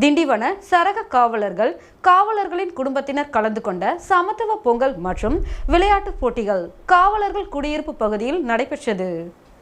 திண்டிவன சரக காவலர்கள் காவலர்களின் குடும்பத்தினர் கலந்து கொண்ட சமத்துவ பொங்கல் மற்றும் விளையாட்டுப் போட்டிகள் காவலர்கள் குடியிருப்பு பகுதியில் நடைபெற்றது.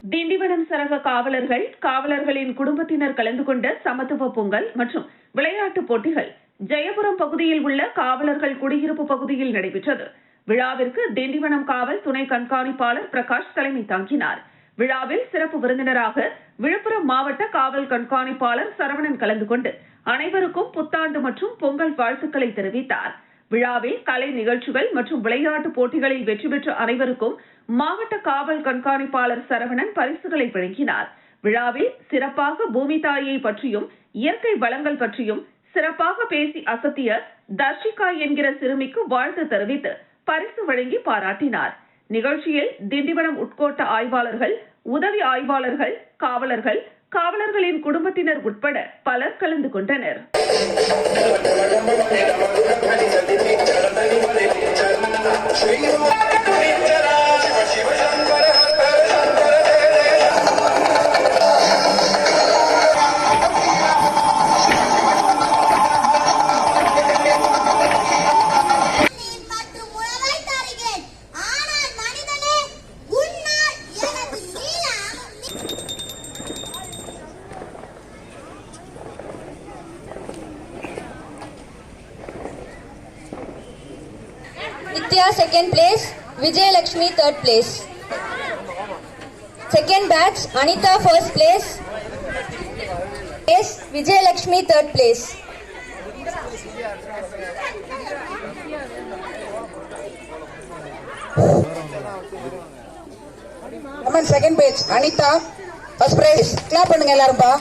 திண்டிவனம் சரக காவலர்கள் காவலர்களின் குடும்பத்தினர் கலந்து கொண்ட சமத்துவ பொங்கல் மற்றும் விளையாட்டுப் போட்டிகள் ஜெயபுரம் பகுதியில் உள்ள காவலர்கள் குடியிருப்பு பகுதியில் நடைபெற்றது. விழாவிற்கு திண்டிவனம் காவல் துணை கண்காணிப்பாளர் பிரகாஷ் தலைமை தாங்கினார். விழாவில் சிறப்பு விருந்தினராக விழுப்புரம் மாவட்ட காவல் கண்காணிப்பாளர் சரவணன் கலந்து கொண்டு அனைவருக்கும் புத்தாண்டு மற்றும் பொங்கல் வாழ்த்துக்களை தெரிவித்தார். விழாவில் கலை நிகழ்ச்சிகள் மற்றும் விளையாட்டு போட்டிகளில் வெற்றி பெற்ற அனைவருக்கும் மாவட்ட காவல் கண்காணிப்பாளர் சரவணன் பரிசுகளை வழங்கினார். விழாவில் சிறப்பாக பூமி தாயை பற்றியும் இயற்கை வளங்கள் பற்றியும் சிறப்பாக பேசி அசத்திய தர்ஷிகா என்கிற சிறுமிக்கு வாழ்த்து தெரிவித்து பரிசு வழங்கி பாராட்டினார். நிகழ்ச்சியில் திண்டிவனம் உட்கோட்ட ஆய்வாளர்கள் உதவி ஆய்வாளர்கள் காவலர்கள் காவலர்களின் குடும்பத்தினர் உட்பட பலர் கலந்து கொண்டனர். நீர் Nitya second place, Vijay Lakshmi third place. Second batch, Anita first place. Place Vijay Lakshmi third place. Lemon second page Anitha first prize clap பண்ணுங்க எல்லாரும்பா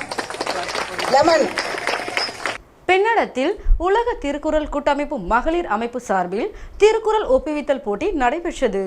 லெமன் பின்னடத்தில் உலக திருக்குறள் கூட்டமைப்பு மகளிர் அமைப்பு சார்பில் திருக்குறள் ஒப்புவித்தல் போட்டி நடைபெற்றது.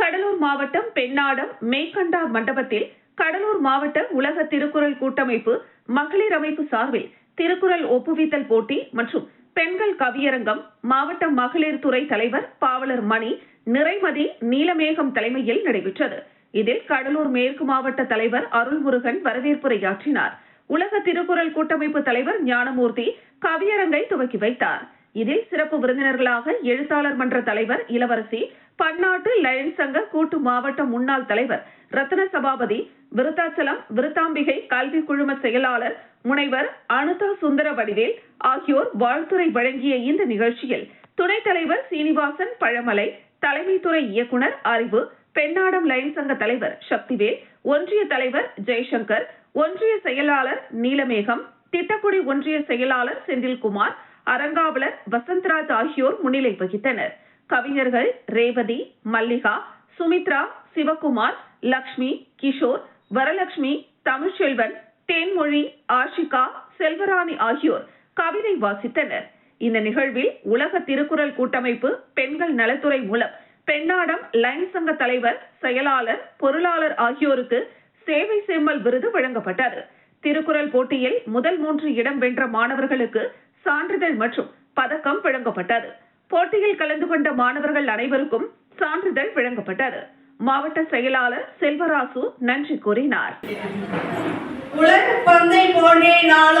கடலூர் மாவட்டம் பெண்ணாடம் மேக்கண்டா மண்டபத்தில் கடலூர் மாவட்ட உலக திருக்குறள் கூட்டமைப்பு மகளிர் அமைப்பு சார்பில் திருக்குறள் ஒப்புவித்தல் போட்டி மற்றும் பெண்கள் கவியரங்கம் மாவட்ட மகளிர் துறை தலைவர் பாவலர் மணி நிறைமதி நீலமேகம் தலைமையில் நடைபெற்றது. இதில் கடலூர் மேற்கு மாவட்ட தலைவர் அருள்முருகன் வரவேற்புரையாற்றினார். உலக திருக்குறள் கூட்டமைப்பு தலைவர் ஞானமூர்த்தி கவியரங்கை துவக்கி வைத்தார். இதில் சிறப்பு விருந்தினர்களாக எழுத்தாளர் மன்ற தலைவர் இளவரசி பன்னாட்டு லயன் சங்க கூட்டு மாவட்ட முன்னாள் தலைவர் ரத்ன சபாபதி விருத்தாச்சலம் விருத்தாம்பிகை கல்வி குழும செயலாளர் முனைவர் அனுதா சுந்தர வடிவேல் ஆகியோர் வாழ்த்துரை வழங்கிய இந்த நிகழ்ச்சியில் துணைத் தலைவர் சீனிவாசன் பழமலை தலைமைத்துறை இயக்குனர் அறிவு பெண்ணாடம் லயன் சங்க தலைவர் சக்திவேல் ஒன்றிய தலைவர் ஜெய்சங்கர் ஒன்றிய செயலாளர் நீலமேகம் திட்டக்குடி ஒன்றிய செயலாளர் செந்தில்குமார் அரங்காவலர் வசந்தராஜ் ஆகியோர் முன்னிலை வகித்தனர். கவிஞர்கள் ரேவதி மல்லிகா சுமித்ரா சிவகுமார் லக்ஷ்மி கிஷோர் வரலட்சுமி தமிழ்ச்செல்வன் தேன்மொழி ஆஷிகா செல்வராணி ஆகியோர் கவிதை வாசித்தனர். இந்த நிகழ்வில் உலக திருக்குறள் கூட்டமைப்பு பெண்கள் நலத்துறை மூலம் பெண்ணாடம் லைன் சங்க தலைவர் செயலாளர் பொருளாளர் ஆகியோருக்கு சேவை சேமல் விருது வழங்கப்பட்டது. திருக்குறள் போட்டியில் முதல் மூன்று இடம் வென்ற மாணவர்களுக்கு சான்றிதழ் மற்றும் பதக்கம் வழங்கப்பட்டது. போட்டியில் கலந்து கொண்ட மாணவர்கள் அனைவருக்கும் சான்றிதழ் வழங்கப்பட்டது. மாவட்ட செயலாளர் செல்வராசு நன்றி கூறினார். உலக பந்தை போன்றே நல்ல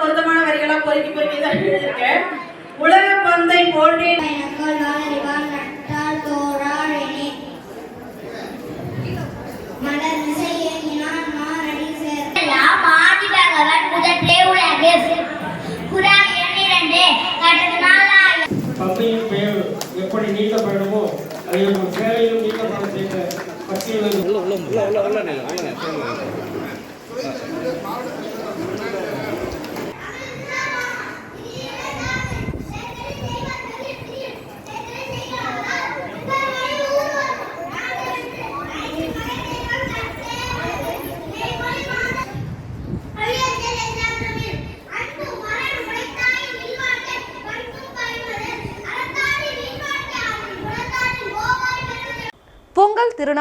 பொருத்தமான வரிகளா பொறுக்கி பொறுக்கி தான் எழுதியிருக்கேன். உலக பந்தை போன்றே அதை ஒரு சேவையிலும் நீக்கப்பட செய்த பட்டியலில்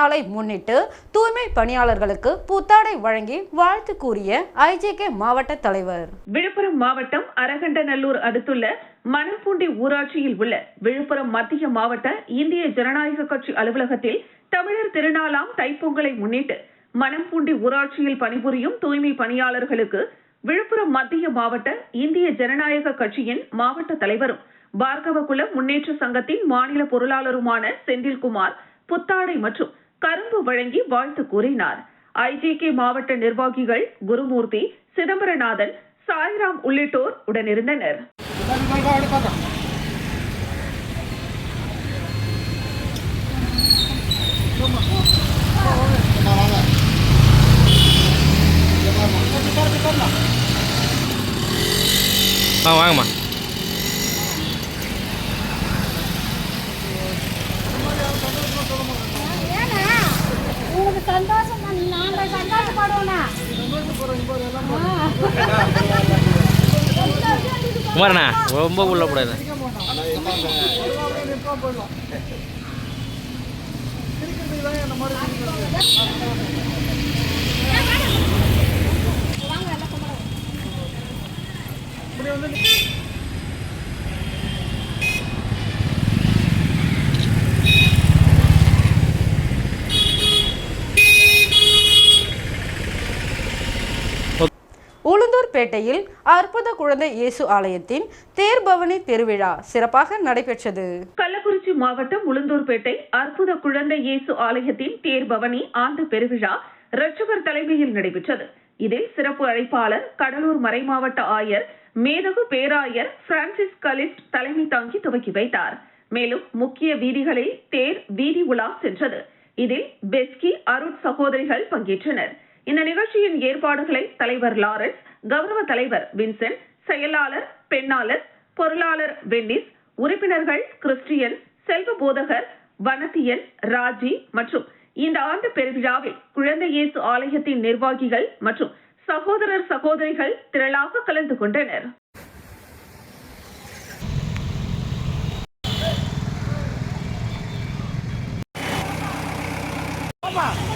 நாளை முன்னிட்டு தூய்மை பணியாளர்களுக்கு புத்தாடை வழங்கி வாழ்த்து கூறிய ஐஜேகே மாவட்ட தலைவர். விழுப்புரம் மாவட்டம் அரகண்டநல்லூர் அடுத்துள்ள மணம்பூண்டி ஊராட்சியில் உள்ள விழுப்புரம் மத்திய மாவட்ட இந்திய ஜனநாயக கட்சி அலுவலகத்தில் தமிழர் திருநாளாம் தைப்பொங்கலை முன்னிட்டு மணம்பூண்டி ஊராட்சியில் பணிபுரியும் தூய்மை பணியாளர்களுக்கு விழுப்புரம் மத்திய மாவட்ட இந்திய ஜனநாயக கட்சியின் மாவட்ட தலைவரும் பார்கவகுல முன்னேற்ற சங்கத்தின் மாநில பொருளாளருமான செந்தில்குமார் புத்தாடை மற்றும் கரும்பு வழங்கி வாழ்த்து கூறினார். ஐஜிகே மாவட்ட நிர்வாகிகள் குருமூர்த்தி சிதம்பரநாதன் சாய்ராம் உள்ளிட்டோர் உடனிருந்தனர். வாங்கம்மா. குமாரண்ணா ரொம்ப உள்ள கூடாது வந்து உளுந்தூர்பேட்டையில் அற்புத குழந்தை இயேசு ஆலயத்தின் தேர்பவனி திருவிழா சிறப்பாக நடைபெற்றது. கள்ளக்குறிச்சி மாவட்டம் உளுந்தூர்பேட்டை அற்புத குழந்தை இயேசு ஆலயத்தின் தேர்பவனி ஆண்டு பெருவிழா ரட்சகர் தலைமையில் நடைபெற்றது. இதில் சிறப்பு அழைப்பாளர் கடலூர் மறைமாவட்ட ஆயர் மேதகு பேராயர் பிரான்சிஸ் கலிஸ்ட் தலைமை தாங்கி துவக்கி வைத்தார். மேலும் முக்கிய வீதிகளில் தேர் வீதி உலா சென்றது. இதில் பெஸ்கி அருட் சகோதரிகள் பங்கேற்றனர். இந்த நிகழ்ச்சியின் ஏற்பாடுகளை தலைவர் லாரன்ஸ் கௌரவ தலைவர் வின்சென்ட் செயலாளர் பெண்ணாளர் பொருளாளர் வென்னிஸ் உறுப்பினர்கள் கிறிஸ்டியன் செல்வ போதகர் வனத்தியன் ராஜி மற்றும் இந்த ஆண்டு பெருவிழாவில் குழந்தை இயேசு ஆலயத்தின் நிர்வாகிகள் மற்றும் சகோதரர் சகோதரிகள் திரளாக கலந்து கொண்டனர். உளுந்தூர்பேட்டை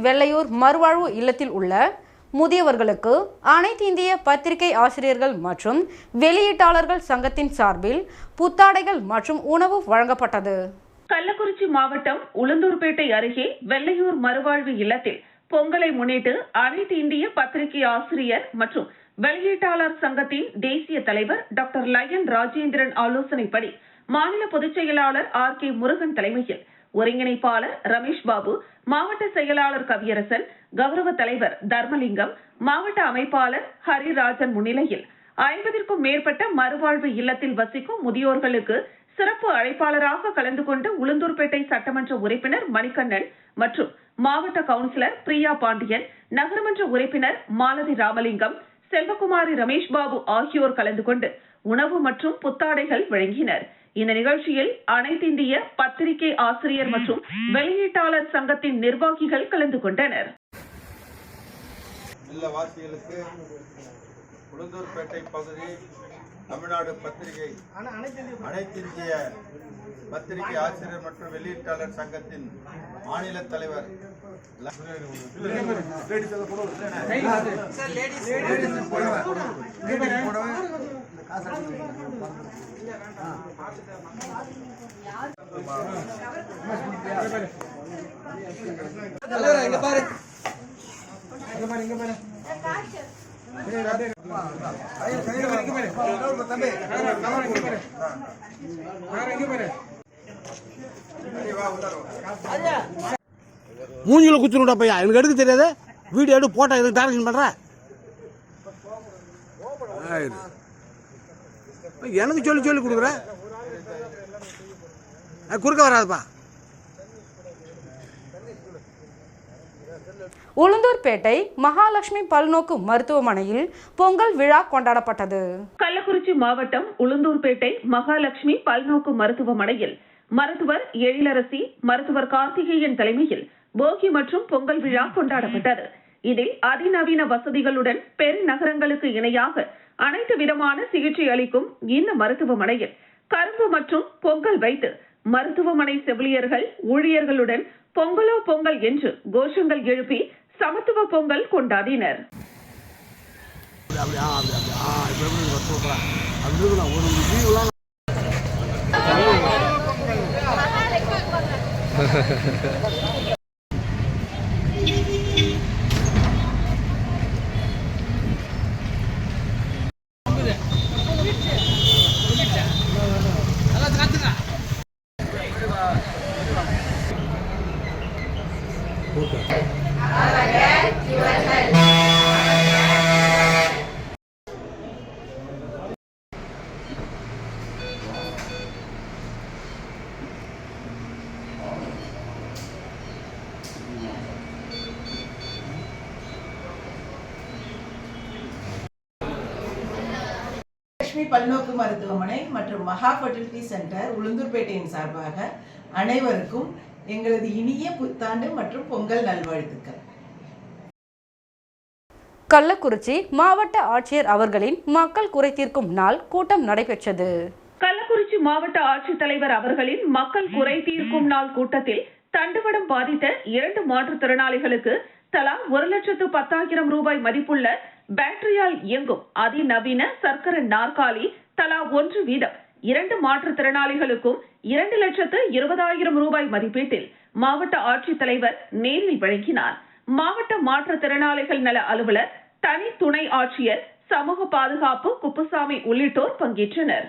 வெள்ளையூர் மறுவாழ்வு இல்லத்தில் உள்ள முதியவர்களுக்கு அனைத்து இந்திய பத்திரிகை ஆசிரியர்கள் மற்றும் வெளியீட்டாளர்கள் சங்கத்தின் சார்பில் புத்தாடைகள் மற்றும் உணவு வழங்கப்பட்டது. கள்ளக்குறிச்சி மாவட்டம் உளுந்தூர்பேட்டை அருகே வெள்ளையூர் மறுவாழ்வு இல்லத்தில் பொங்கலை முன்னிட்டு அனைத்து இந்திய பத்திரிகை ஆசிரியர் மற்றும் வெளியீட்டாளர் சங்கத்தின் தேசிய தலைவர் டாக்டர் லயன் ராஜேந்திரன் ஆலோசனைப்படி மாநில பொதுச் செயலாளர் ஆர் கே முருகன் தலைமையில் ஒருங்கிணைப்பாளர் ரமேஷ் பாபு மாவட்ட செயலாளர் கவியரசன் கௌரவ தலைவர் தர்மலிங்கம் மாவட்ட அமைப்பாளர் ஹரிராஜன் முன்னிலையில் ஐம்பதிற்கும் மேற்பட்ட மறுவாழ்வு இல்லத்தில் வசிக்கும் முதியோர்களுக்கு சிறப்பு அழைப்பாளராக கலந்து கொண்டு உளுந்தூர்பேட்டை சட்டமன்ற உறுப்பினர் மணிகண்ணன் மற்றும் மாவட்ட கவுன்சிலர் பிரியா பாண்டியன் நகரமன்ற உறுப்பினர் மாலதி ராமலிங்கம் செல்வகுமாரி ரமேஷ் பாபு ஆகியோர் கலந்து கொண்டு உணவு மற்றும் புத்தாடைகள் வழங்கினர். இந்த நிகழ்ச்சியில் அனைத்திந்திய பத்திரிகை ஆசிரியர் மற்றும் வெளியீட்டாளர் சங்கத்தின் நிர்வாகிகள் கலந்து கொண்டனர். இல்லவாசிகளுக்கு உளுந்தூர்பேட்டை பகுதி தமிழ்நாடு பத்திரிகை அனைத்திந்திய பத்திரிகை. ஆசிரியர் மற்றும் வெளியீட்டாளர் சங்கத்தின் மாநில தலைவர். மூஞ்சில குத்துனுடா பையா. எனக்கு எடுக்க தெரியாது. வீடியோ எடுத்து போட்டா எதுக்கு டைரக்ஷன் பண்ற? எனக்கு சொல்லி சொல்லி கொடுக்குற? குறுக்க வராதுப்பா. உளுந்தூர்பேட்டை மகாலட்சுமி பல்நோக்கு மருத்துவமனையில் பொங்கல் விழா கொண்டாடப்பட்டது. கள்ளக்குறிச்சி மாவட்டம் உளுந்தூர்பேட்டை மகாலட்சுமி பல்நோக்கு மருத்துவமனையில் மருத்துவர் எழிலரசி மருத்துவர் கார்த்திகேயன் தலைமையில் போகி மற்றும் பொங்கல் விழா கொண்டாடப்பட்டது. இதில் அதிநவீன வசதிகளுடன் பெருநகரங்களுக்கு இணையாக அனைத்து விதமான சிகிச்சை அளிக்கும் இந்த மருத்துவமனையில் கரும்பு மற்றும் பொங்கல் வைத்து மருத்துவமனை செவிலியர்கள் ஊழியர்களுடன் பொங்கலோ பொங்கல் என்று கோஷங்கள் எழுப்பி சமத்துவ பொங்கல் கொண்டாடினர் Ha ha ha ha. Lakshmi பல்நோக்கு மருத்துவமனை மற்றும் மகா ஃபர்டிலிட்டி சென்டர் உளுந்தூர்பேட்டையின் சார்பாக அனைவருக்கும் எங்களது இனிய புத்தாண்டு மற்றும் பொங்கல் நல்வாழ்த்துக்கள். கள்ளக்குறிச்சி மாவட்ட ஆட்சியர் அவர்களின் மக்கள் குறை தீர்க்கும் நாள் கூட்டம் நடைபெற்றது. கள்ளக்குறிச்சி மாவட்ட ஆட்சித்தலைவர் அவர்களின் மக்கள் குறை தீர்க்கும் நாள் கூட்டத்தில் தண்டுவடம் பாதித்த இரண்டு மாற்றுத்திறனாளிகளுக்கு தலா ஒரு லட்சத்து பத்தாயிரம் ரூபாய் மதிப்புள்ள பேட்டரியால் இயங்கும் அதிநவீன சர்க்கர நாற்காலி தலா ஒன்று வீதம் இரண்டு மாற்றுத்திறனாளிகளுக்கும் இரண்டு லட்சத்து இருபதாயிரம் ரூபாய் மதிப்பீட்டில் மாவட்ட ஆட்சித்தலைவர் நேரில் வழங்கினார். மாவட்ட மாற்றுத்திறனாளிகள் நல அலுவலர் தனி துணை ஆட்சியர் சமூக பாதுகாப்பு குப்புசாமி உள்ளிட்டோர் பங்கேற்றனர்.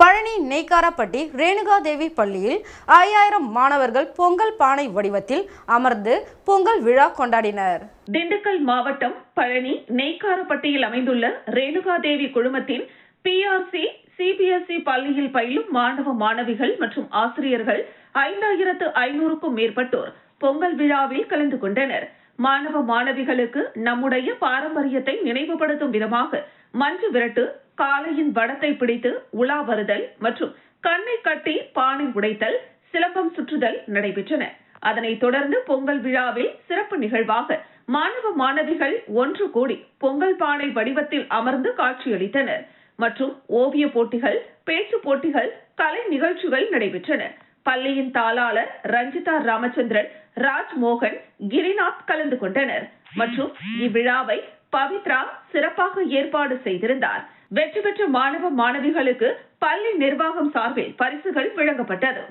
பழனி நெய்க்காரப்பட்டி ரேணுகாதேவி பள்ளியில் ஐயாயிரம் மாணவர்கள் பொங்கல் பானை வடிவத்தில் அமர்ந்து பொங்கல் விழா கொண்டாடினர். திண்டுக்கல் மாவட்டம் பழனி நெய்க்காரப்பட்டியில் அமைந்துள்ள ரேணுகாதேவி குழுமத்தின் பிஆர்சி சிபிஎஸ்இ பள்ளியில் பயிலும் மாணவ மாணவிகள் மற்றும் ஆசிரியர்கள் ஐந்தாயிரத்து ஐநூறுக்கும் மேற்பட்டோர் பொங்கல் விழாவில் கலந்து கொண்டனர். மாணவ மாணவிகளுக்கு நம்முடைய பாரம்பரியத்தை நினைவுபடுத்தும் விதமாக மஞ்சு விரட்டு காலையின் வடத்தை பிடித்து உலா வருதல் மற்றும் கண்ணை கட்டி பானை உடைத்தல் சிலம்பம் சுற்றுதல் நடைபெற்றன. அதனைத் தொடர்ந்து பொங்கல் விழாவில் சிறப்பு நிகழ்வாக மாணவ மாணவிகள் ஒன்று கூடி பொங்கல் பானை வடிவத்தில் அமர்ந்து காட்சியளித்தனர். மற்றும் ஓவிய போட்டிகள் பேச்சு போட்டிகள் கலை நிகழ்ச்சிகள் நடைபெற்றன. பள்ளியின் தாளாளர் ரஞ்சிதா ராமச்சந்திரன் ராஜ்மோகன் கிரிநாத் கலந்து கொண்டனர். மற்றும் இவ்விழாவை பவித்ரா சிறப்பாக ஏற்பாடு செய்திருந்தார். வெற்றி பெற்ற மாணவ மாணவிகளுக்கு பள்ளி நிர்வாகம் சார்பில் பரிசுகள் வழங்கப்பட்டது.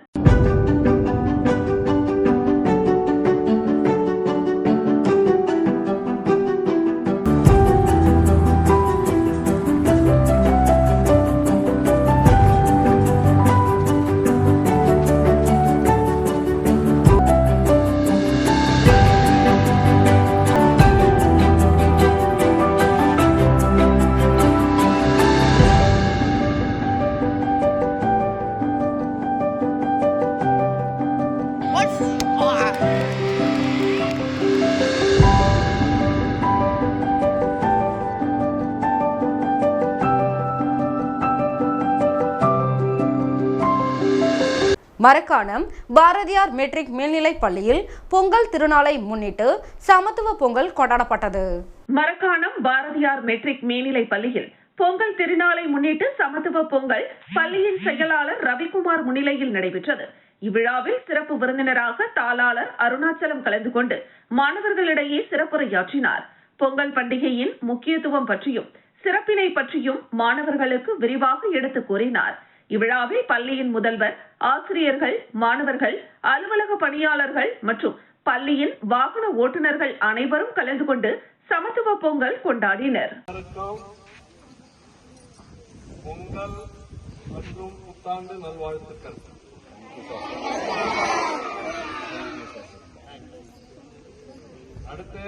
மரக்காணம் பாரதியார் மெட்ரிக் மேல்நிலைப் பள்ளியில் பொங்கல் திருநாளை முன்னிட்டு சமத்துவ பொங்கல் கொண்டாடப்பட்டது. மரக்காணம் பாரதியார் மெட்ரிக் மேல்நிலைப் பள்ளியில் பொங்கல் திருநாளை முன்னிட்டு சமத்துவ பொங்கல் பள்ளியின் செயலாளர் ரவிக்குமார் முன்னிலையில் நடைபெற்றது. இவ்விழாவில் சிறப்பு விருந்தினராக தாளாளர் அருணாச்சலம் கலந்து கொண்டு மாணவர்களிடையே சிறப்புரையாற்றினார். பொங்கல் பண்டிகையின் முக்கியத்துவம் பற்றியும் சிறப்பினை பற்றியும் மாணவர்களுக்கு விரிவாக எடுத்துக் கூறினார். இவ்விழாவில் பள்ளியின் முதல்வர் ஆசிரியர்கள் மாணவர்கள் அலுவலக பணியாளர்கள் மற்றும் பள்ளியின் வாகன ஓட்டுநர்கள் அனைவரும் கலந்து கொண்டு சமத்துவ பொங்கல் கொண்டாடினர். பொங்கல் மற்றும் புத்தாண்டு நல்வாழ்த்துக்கள். அடுத்து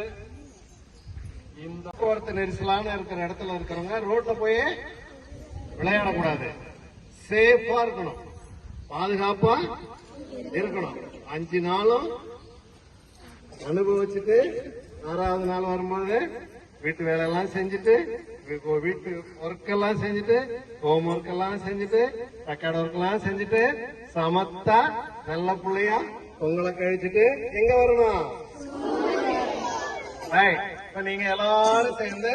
இந்த போக்குவரத்து நெரிசலான இருக்கிற இடத்துல இருக்கிறவங்க ரோட்ல போய் விளையாடக்கூடாது. சேஃபா இருக்கணும். பாதுகாப்பா இருக்கணும். அஞ்சு நாளும் அனுபவிச்சுட்டு ஆறாவது நாள் வரும்போது வீட்டு வேலையெல்லாம் செஞ்சுட்டு வீட்டு ஒர்க் எல்லாம் செஞ்சுட்டு ஹோம் ஒர்க் எல்லாம் செஞ்சுட்டு ரெக்கார்ட் ஒர்க் எல்லாம் செஞ்சுட்டு சமத்தா நல்ல பிள்ளையா பொங்கலை கழிச்சுட்டு எங்க வரணும்? இப்ப நீங்க எல்லாரும் சேர்ந்து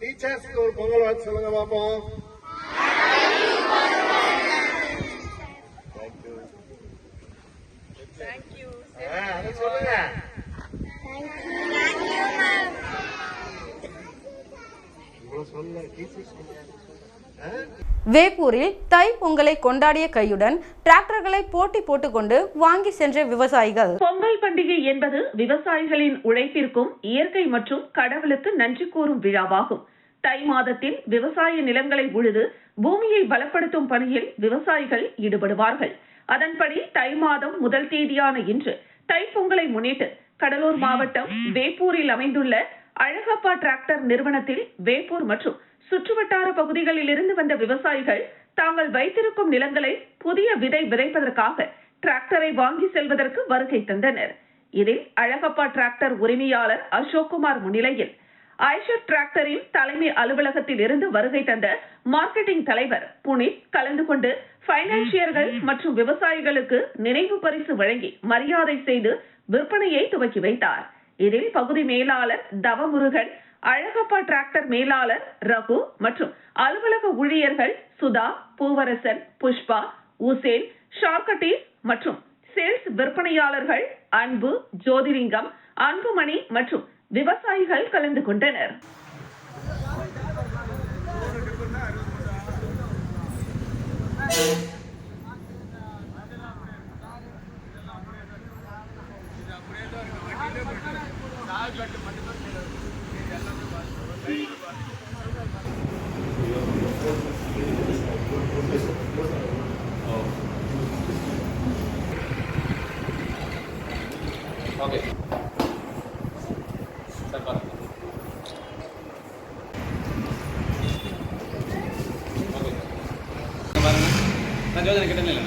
டீச்சர்ஸ்க்கு ஒரு பொங்கல் வச்சு சொல்லுங்க பாப்போம். வேப்பூரில் தை பொங்கலை கொண்டாடிய கையுடன் டிராக்டர்களை போட்டி போட்டுக்கொண்டு வாங்கி சென்ற விவசாயிகள். பொங்கல் பண்டிகை என்பது விவசாயிகளின் உழைப்பிற்கும் இயற்கை மற்றும் கடவுளுக்கு நன்றி கூறும் விழாவாகும். தை மாதத்தில் விவசாய நிலங்களை உழுது பூமியை பலப்படுத்தும் பணியில் விவசாயிகள் ஈடுபடுவார்கள். அதன்படி தை மாதம் முதல் தேதியான இன்று தை பொங்கலை முன்னிட்டு கடலூர் மாவட்டம் வேப்பூரில் அமைந்துள்ள அழகப்பா டிராக்டர் நிறுவனத்தில் வேப்பூர் மற்றும் சுற்றுவட்டார பகுதிகளில் இருந்து வந்த விவசாயிகள் தாங்கள் வைத்திருக்கும் நிலங்களை புதிய விதை விதைப்பதற்காக டிராக்டரை வாங்கி செல்வதற்கு வருகை தந்தனர். இதில் அழகப்பா டிராக்டர் உரிமையாளர் அசோக்குமார் முன்னிலையில் ஐஷர் டிராக்டரின் தலைமை அலுவலகத்தில் இருந்து வருகை தந்த மார்க்கெட்டிங் தலைவர் புனித் கலந்து கொண்டு பைனான்சியர்கள் மற்றும் விவசாயிகளுக்கு நினைவு பரிசு வழங்கி மரியாதை செய்து விற்பனையை துவக்கி வைத்தார். இதில் பகுதி மேலாளர் தவமுருகன் அழகப்பா டிராக்டர் மேலாளர் ரகு மற்றும் அலுவலக ஊழியர்கள் சுதா பூவரசன் புஷ்பா உசேன் ஷார்கட்டீஸ் மற்றும் சேல்ஸ் விற்பனையாளர்கள் அன்பு ஜோதிலிங்கம் அன்புமணி மற்றும் விவசாயிகள் கலந்து கொண்டனர். நான் ஜோதனை கிட்ட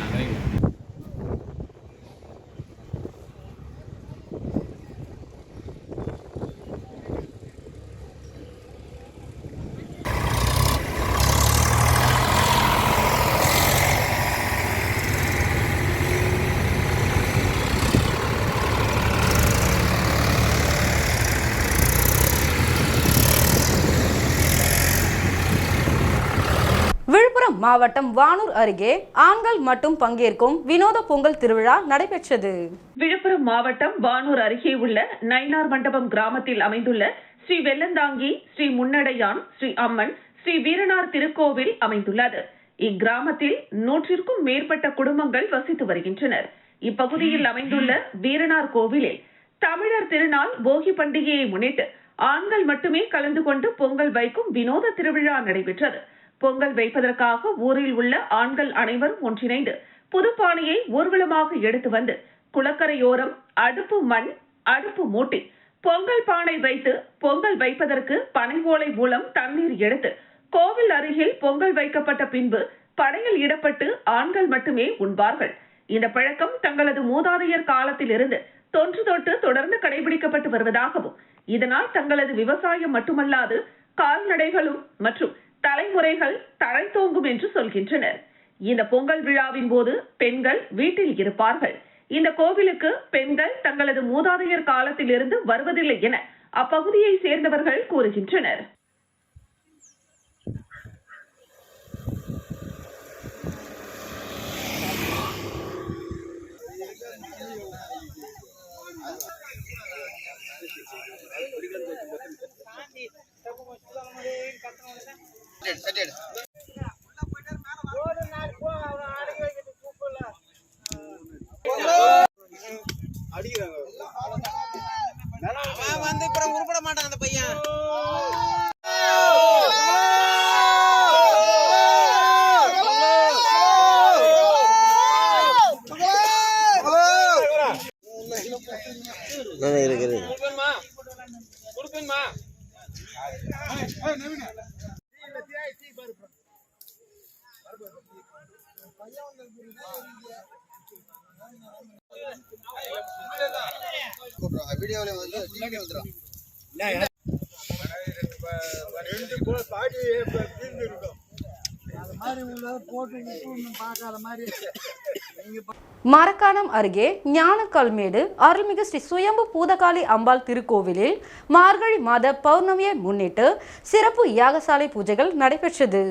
விழுப்புரம் மாவட்டம் வானூர் அருகே ஆண்கள் மட்டும் பங்கேற்கும் வினோத பொங்கல் திருவிழா நடைபெற்றது. விழுப்புரம் மாவட்டம் வானூர் அருகே உள்ள நயினார் மண்டபம் கிராமத்தில் அமைந்துள்ள ஸ்ரீ வெள்ளந்தாங்கி ஸ்ரீ முன்னடையான் ஸ்ரீ அம்மன் ஸ்ரீ வீரனார் திருக்கோவில் அமைந்துள்ளது. இக்கிராமத்தில் நூற்றிற்கும் மேற்பட்ட குடும்பங்கள் வசித்து வருகின்றனர். இப்பகுதியில் அமைந்துள்ள வீரனார் கோவிலில் தமிழர் திருநாள் போகி பண்டிகையை முன்னிட்டு ஆண்கள் மட்டுமே கலந்து கொண்டு பொங்கல் வைக்கும் வினோத திருவிழா நடைபெற்றது. பொங்கல் வைப்பதற்காக ஊரில் உள்ள ஆண்கள் அனைவரும் ஒன்றிணைந்து புதுப்பானையை ஊர்வலமாக எடுத்து வந்து குளக்கரையோரம் அடுப்பு மண் அடுப்பு மூட்டி பொங்கல் பானை வைத்து பொங்கல் வைப்பதற்கு பனை ஓலை மூலம் தண்ணீர் எடுத்து கோவில் அருகில் பொங்கல் வைக்கப்பட்ட பின்பு படையில் இடப்பட்டு ஆண்கள் மட்டுமே உண்பார்கள். இந்த பழக்கம் தங்களது மூதாதையர் காலத்தில் இருந்து தொன்று தொட்டு தொடர்ந்து கடைபிடிக்கப்பட்டு வருவதாகவும் இதனால் தங்களது விவசாயம் மட்டுமல்லாது கால்நடைகளும் மற்றும் தலைமுறைகள் தழைத்தோங்கும் என்று சொல்கின்றனர். இந்த பொங்கல் விழாவின் போது பெண்கள் வீட்டில் இருப்பார்கள். இந்த கோவிலுக்கு பெண்கள் தங்களது மூதாதையர் காலத்தில் இருந்து வருவதில்லை என அப்பகுதியை சேர்ந்தவர்கள் கூறுகின்றனர். வந்து வீடியோவில் வந்து டிவி வந்துடும் மரக்காணம் அருகே ஞானக்கல்மேடு அருள்மிகு ஸ்ரீ சுயம்பு பூதகாளி அம்பாள் திருக்கோவிலில் மார்கழி மாத பௌர்ணமியை முன்னிட்டு சிறப்பு யாகசாலை பூஜைகள் நடைபெற்றது.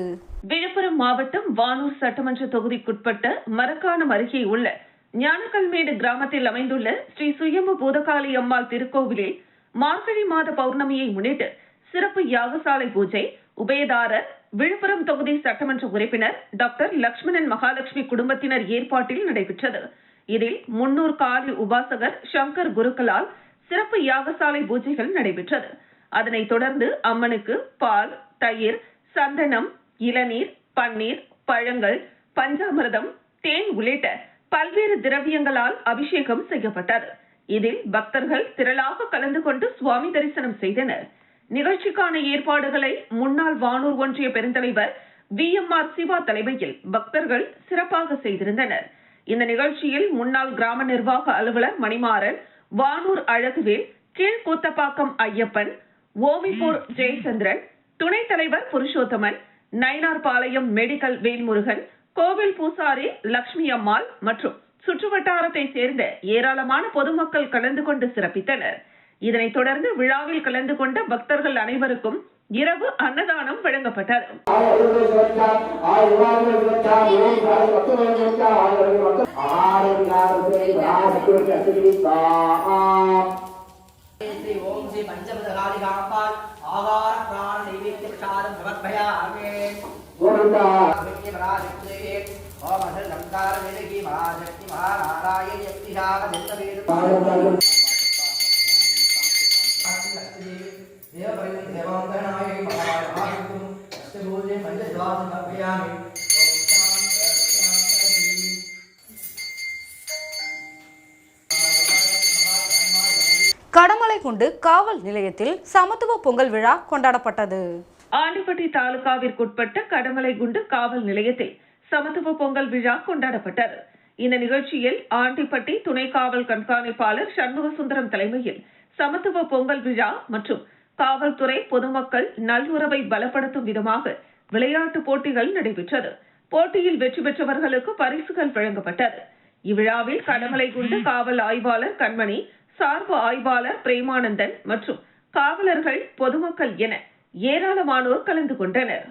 விழுப்புரம் மாவட்டம் வானூர் சட்டமன்ற தொகுதிக்குட்பட்ட மரக்காணம் அருகே உள்ள ஞானக்கல்மேடு கிராமத்தில் அமைந்துள்ள ஸ்ரீ சுயம்பு பூதகாளி அம்மாள் திருக்கோவிலில் மார்கழி மாத பௌர்ணமியை முன்னிட்டு சிறப்பு யாகசாலை பூஜை உபயதாரர் விழுப்புரம் தொகுதி சட்டமன்ற உறுப்பினர் டாக்டர் லட்சுமணன் மகாலட்சுமி குடும்பத்தினர் ஏற்பாட்டில் நடைபெற்றது. இதில் முன்னூர் காலி உபாசகர் சங்கர் குருக்களால் சிறப்பு யாகசாலை பூஜைகள் நடைபெற்றது. அதனைத் தொடர்ந்து அம்மனுக்கு பால் தயிர் சந்தனம் இளநீர் பன்னீர் பழங்கள் பஞ்சாமிரதம் தேன் உள்ளிட்ட பல்வேறு திரவியங்களால் அபிஷேகம் செய்யப்பட்டது. இதில் பக்தர்கள் திரளாக கலந்து கொண்டு சுவாமி தரிசனம் செய்தனர். நிகழ்ச்சிக்கான ஏற்பாடுகளை முன்னாள் வானூர் ஒன்றிய பெருந்தலைவர் வி. எம். ஆர். சிவா தலைமையில் பக்தர்கள் சிறப்பாக செய்திருந்தனர். இந்த நிகழ்ச்சியில் முன்னாள் கிராம நிர்வாக அலுவலர் மணிமாறன் வானூர் அழகுவேல் கீழ்கூத்தப்பாக்கம் ஐயப்பன் ஓமிப்பூர் ஜெயச்சந்திரன் துணைத் தலைவர் புருஷோத்தமன் நயினார்பாளையம் மெடிக்கல் வேல்முருகன் கோவில் பூசாரி லட்சுமி அம்மாள் மற்றும் சுற்றுவட்டாரத்தைச் சேர்ந்த ஏராளமான பொதுமக்கள் கலந்து கொண்டு சிறப்பித்தனர். இதனைத் தொடர்ந்து விழாவில் கலந்து கொண்ட பக்தர்கள் அனைவருக்கும் இரவு அன்னதானம் வழங்கப்பட்டது. ஆகார பிராண நைவேத்திய பிரசாதம் சமர்ப்பயாமே ஓம் கடமலை கொண்டு காவல் நிலையத்தில் சமத்துவ பொங்கல் விழா கொண்டாடப்பட்டது. ஆண்டிப்பட்டி தாலுகாவிற்குட்பட்ட கடமலை குண்டு காவல் நிலையத்தில் சமத்துவ பொங்கல் விழா கொண்டாடப்பட்டது. இந்த நிகழ்ச்சியில் ஆண்டிப்பட்டி துணை காவல் கண்காணிப்பாளர் சண்முக சுந்தரம் தலைமையில் சமத்துவ பொங்கல் விழா மற்றும் காவல்துறை பொதுமக்கள் நல்லுறவை பலப்படுத்தும் விதமாக விளையாட்டு போட்டிகள் நடைபெற்றது. போட்டியில் வெற்றி பெற்றவர்களுக்கு பரிசுகள் வழங்கப்பட்டது. இவ்விழாவில் கடமலைகுண்டு காவல் ஆய்வாளர் கண்மணி சார்பு ஆய்வாளர் பிரேமானந்தன் மற்றும் காவலர்கள் பொதுமக்கள் என ஏராளமானோர் கலந்து கொண்டனர்.